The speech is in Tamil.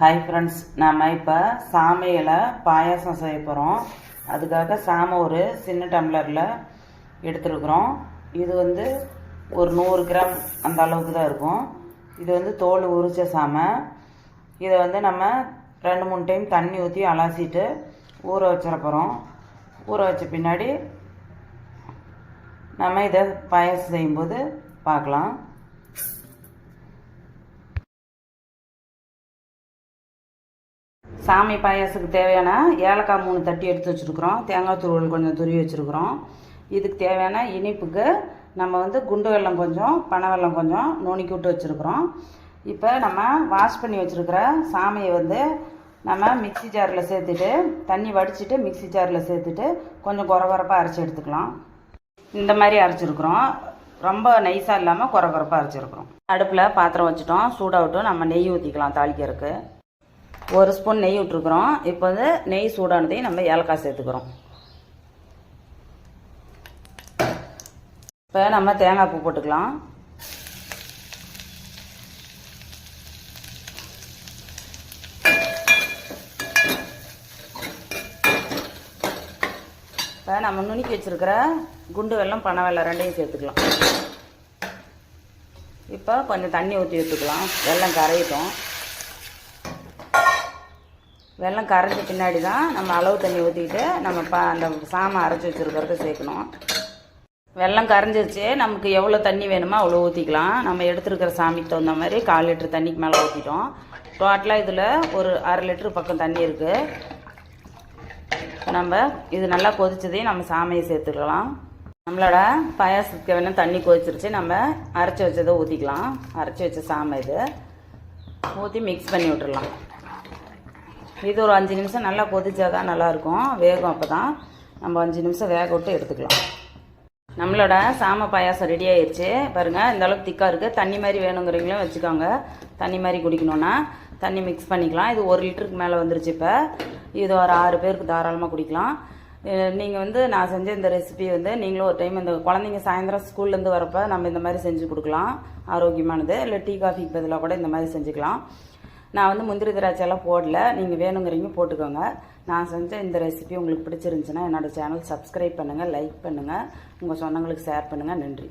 ஹாய் ஃப்ரெண்ட்ஸ் நம்ம இப்போ சாமையில் பாயாசம் செய்ய போகிறோம் அதுக்காக சாமை ஒரு சின்ன டம்ளரில் எடுத்துருக்குறோம். இது வந்து ஒரு நூறு கிராம் அந்த அளவுக்கு தான் இருக்கும். இது வந்து தோல் உரிச்ச சாமை. இதை வந்து நம்ம ரெண்டு மூணு டைம் தண்ணி ஊற்றி அலசிட்டு ஊற வச்சிட போகிறோம் ஊற வச்ச பின்னாடி நம்ம இதை பாயாசம் செய்யும்போது பார்க்கலாம். சாமி பாயாசத்துக்கு தேவையான ஏலக்காய் மூணு தட்டி எடுத்து வச்சுருக்குறோம். தேங்காய் துருவல் கொஞ்சம் துருவி வச்சுருக்குறோம். இதுக்கு தேவையான இனிப்புக்கு நம்ம வந்து குண்டு வெல்லம் கொஞ்சம் பனை வெல்லம் கொஞ்சம் நுணுக்கி விட்டு வச்சுருக்குறோம். இப்போ நம்ம வாஷ் பண்ணி வச்சுருக்கிற சாமியை வந்து நம்ம மிக்ஸி ஜாரில் சேர்த்துட்டு தண்ணி வடிச்சிட்டு மிக்ஸி ஜாரில் சேர்த்துட்டு கொஞ்சம் குறகுறப்பாக அரைச்சி எடுத்துக்கலாம். இந்த மாதிரி அரைச்சிருக்குறோம். ரொம்ப நைஸாக இல்லாமல் குறகுறப்பாக அரைச்சிருக்குறோம். அடுப்பில் பாத்திரம் வச்சுட்டோம். சூடாகட்டும் நம்ம நெய் ஊற்றிக்கலாம் தாளிக்கிறதுக்கு. ஒரு ஸ்பூன் நெய் விட்ருக்குறோம் இப்போ வந்து நெய் சூடானதையும் நம்ம ஏலக்காய் சேர்த்துக்கிறோம். இப்போ நம்ம தேங்காய் பூ போட்டுக்கலாம். இப்போ நம்ம நுணுக்கி வச்சுருக்கிற குண்டு வெல்லம் பனை வெள்ளம் ரெண்டையும் சேர்த்துக்கலாம். இப்போ கொஞ்சம் தண்ணி ஊற்றி ஊற்றிக்கலாம் வெல்லம் கரையிட்டோம். வெள்ளம் கரைஞ்ச பின்னாடி தான் நம்ம அளவு தண்ணி ஊற்றிக்கிட்டு நம்ம ப அந்த சாமை அரைச்சி வச்சுருக்கிறத சேர்க்கணும். வெள்ளம் கரைஞ்சிருச்சு நமக்கு எவ்வளோ தண்ணி வேணுமோ அவ்வளோ ஊற்றிக்கலாம் நம்ம எடுத்துருக்கிற சாமிக்கு தகுந்த மாதிரி கால் லிட்டர் தண்ணிக்கு மேலே ஊற்றிட்டோம் டோட்டலாக இதில் ஒரு அரை லிட்டரு பக்கம் தண்ணி இருக்குது நம்ம இது நல்லா கொதிச்சதையும் நம்ம சாமியை சேர்த்துக்கலாம். நம்மளோட பாயாசத்துக்கு வேணும் தண்ணி கொதிச்சிருச்சு நம்ம அரைச்சி வச்சதை ஊற்றிக்கலாம் அரைச்சி வச்ச சாமை இது. ஊற்றி மிக்ஸ் பண்ணி விட்டுடலாம் இது ஒரு அஞ்சு நிமிஷம் நல்லா கொதிச்சா தான் நல்லாயிருக்கும். வேகும் அப்போ தான் நம்ம அஞ்சு நிமிஷம் வேக விட்டு எடுத்துக்கலாம். நம்மளோட சாம பாயாசம் ரெடி ஆயிடுச்சு பாருங்கள் இந்த அளவுக்கு திக்காக இருக்குது தண்ணி மாதிரி வேணுங்கிறவங்களும் வச்சுக்கோங்க. தண்ணி மாதிரி குடிக்கணுன்னா தண்ணி மிக்ஸ் பண்ணிக்கலாம். இது ஒரு லிட்டருக்கு மேலே வந்துருச்சு இப்போ. இது ஒரு ஆறு பேருக்கு தாராளமாக குடிக்கலாம். நீங்கள் வந்து நான் செஞ்ச இந்த ரெசிபி வந்து நீங்களும் ஒரு டைம் இந்த குழந்தைங்க சாயந்தரம் ஸ்கூல்லேருந்து வரப்போ நம்ம இந்த மாதிரி செஞ்சு கொடுக்கலாம். ஆரோக்கியமானது. இல்லை டீ காஃபிக்கு பதிலாக கூட இந்த மாதிரி செஞ்சுக்கலாம். நான் வந்து முந்திரி திராட்சையெல்லாம் போடல. நீங்கள் வேணுங்கிறீங்க போட்டுக்கோங்க. நான் செஞ்ச இந்த ரெசிபி உங்களுக்கு பிடிச்சிருந்துச்சுன்னா என்னோடய சேனல் சப்ஸ்கிரைப் பண்ணுங்கள் லைக் பண்ணுங்கள் உங்கள் சொந்தங்களுக்கு ஷேர் பண்ணுங்கள் நன்றி.